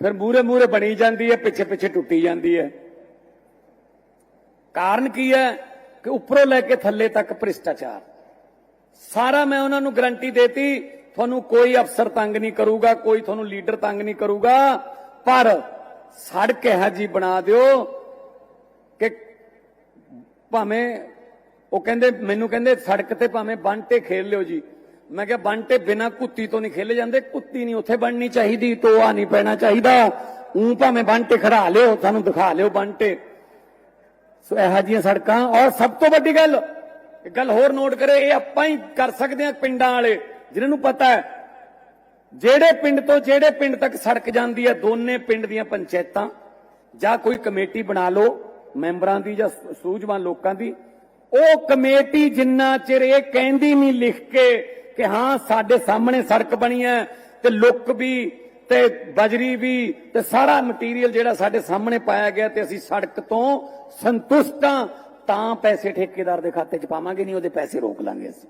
ਫਿਰ ਮੂਰੇ ਮੂਰੇ ਬਣੀ ਜਾਂਦੀ ਹੈ, ਪਿੱਛੇ ਪਿੱਛੇ ਟੁੱਟੀ ਜਾਂਦੀ ਹੈ। ਕਾਰਨ ਕੀ ਹੈ? ਕਿ ਉੱਪਰੋਂ ਲੈ ਕੇ ਥੱਲੇ ਤੱਕ ਭ੍ਰਿਸ਼ਟਾਚਾਰ। ਸਾਰਾ ਮੈਂ ਉਹਨਾਂ ਨੂੰ ਗਰੰਟੀ ਦੇਤੀ, ਤੁਹਾਨੂੰ ਕੋਈ ਅਫਸਰ ਤੰਗ ਨਹੀਂ ਕਰੂਗਾ, ਕੋਈ ਤੁਹਾਨੂੰ ਲੀਡਰ ਤੰਗ ਨਹੀਂ ਕਰੂਗਾ, ਪਰ ਸੜਕ ਇਹ ਜੀ ਬਣਾ ਦਿਓ ਕਿ ਭਾਵੇਂ ਉਹ ਕਹਿੰਦੇ, ਮੈਨੂੰ ਕਹਿੰਦੇ ਸੜਕ ਤੇ ਭਾਵੇਂ ਬੰਟੇ ਖੇਲ ਲਿਓ ਜੀ। ਮੈਂ ਕਿਹਾ, ਬੰਟੇ ਬਿਨਾ ਕੁੱਤੀ ਤੋਂ ਨਹੀਂ ਖੇਲੇ ਜਾਂਦੇ, ਕੁੱਤੀ ਨਹੀਂ ਉੱਥੇ ਬਣਨੀ ਚਾਹੀਦੀ, ਟੋਆ ਨਹੀਂ ਪੈਣਾ ਚਾਹੀਦਾ। ਉਹ ਭਾਵੇਂ ਬੰਟੇ ਖੜਾ ਲਿਓ ਤੁਹਾਨੂੰ ਦਿਖਾ ਲਿਓ ਬੰਟੇ। ਸੋ ਇਹੋ ਜਿਹੀਆਂ ਸੜਕਾਂ, ਔਰ ਸਭ ਤੋਂ ਵੱਡੀ ਗੱਲ ਗੱਲ ਹੋਰ ਨੋਟ ਕਰੇ, ਇਹ ਆਪਾਂ ਹੀ ਕਰ ਸਕਦੇ ਹਾਂ ਪਿੰਡਾਂ ਵਾਲੇ ਜਿਨ੍ਹਾਂ ਨੂੰ ਪਤਾ ਹੈ, ਜਿਹੜੇ ਪਿੰਡ ਤੋਂ ਜਿਹੜੇ ਪਿੰਡ ਤੱਕ ਸੜਕ ਜਾਂਦੀ ਹੈ, ਦੋਨੇ ਪਿੰਡ ਦੀਆਂ ਪੰਚਾਇਤਾਂ, ਜਾਂ ਕੋਈ ਕਮੇਟੀ ਬਣਾ ਲਓ, ਮੈਂਬਰਾਂ ਦੀ ਜਾਂ ਸੂਝਵਾਨ ਲੋਕਾਂ ਦੀ, ਉਹ ਕਮੇਟੀ ਜਿੰਨਾ ਚਿਰ ਇਹ ਕਹਿੰਦੀ ਨਹੀਂ, ਲਿਖ ਕੇ ਕਿ ਹਾਂ, ਸਾਡੇ ਸਾਹਮਣੇ ਸੜਕ ਬਣੀ ਹੈ ਤੇ ਲੁੱਕ ਵੀ ਤੇ ਬਜਰੀ ਵੀ ਤੇ ਸਾਰਾ ਮਟੀਰੀਅਲ ਜਿਹੜਾ ਸਾਡੇ ਸਾਹਮਣੇ ਪਾਇਆ ਗਿਆ ਤੇ ਅਸੀਂ ਸੜਕ ਤੋਂ ਸੰਤੁਸ਼ਟ ਹਾਂ। ਤਾਂ ਪੈਸੇ ਠੇਕੇਦਾਰ ਦੇ ਖਾਤੇ 'ਚ ਪਾਵਾਂਗੇ, ਨਹੀਂ ਉਹਦੇ ਪੈਸੇ ਰੋਕ ਲਾਂਗੇ ਅਸੀਂ।